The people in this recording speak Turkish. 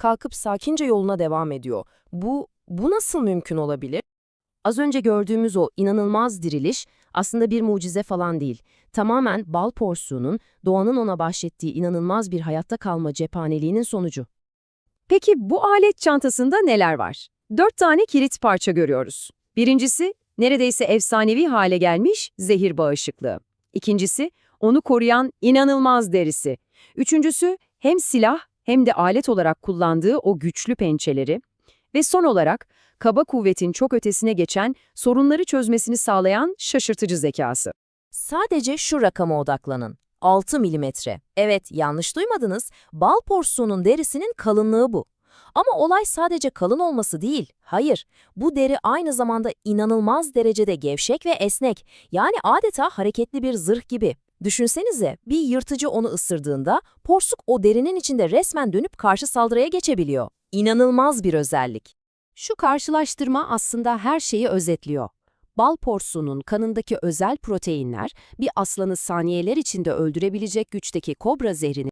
kalkıp sakince yoluna devam ediyor. Bu, bu nasıl mümkün olabilir? Az önce gördüğümüz o inanılmaz diriliş aslında bir mucize falan değil. Tamamen bal porsuğunun, doğanın ona bahşettiği inanılmaz bir hayatta kalma cephaneliğinin sonucu. Peki bu alet çantasında neler var? Dört tane kilit parça görüyoruz. Birincisi, neredeyse efsanevi hale gelmiş zehir bağışıklığı. İkincisi, onu koruyan inanılmaz derisi. Üçüncüsü, hem silah hem de alet olarak kullandığı o güçlü pençeleri. Ve son olarak, kaba kuvvetin çok ötesine geçen, sorunları çözmesini sağlayan şaşırtıcı zekası. Sadece şu rakama odaklanın. 6 milimetre. Evet, yanlış duymadınız. Bal porsuğunun derisinin kalınlığı bu. Ama olay sadece kalın olması değil. Hayır, bu deri aynı zamanda inanılmaz derecede gevşek ve esnek. Yani adeta hareketli bir zırh gibi. Düşünsenize, bir yırtıcı onu ısırdığında porsuk o derinin içinde resmen dönüp karşı saldırıya geçebiliyor. İnanılmaz bir özellik. Şu karşılaştırma aslında her şeyi özetliyor. Bal porsuğunun kanındaki özel proteinler bir aslanı saniyeler içinde öldürebilecek güçteki kobra zehrini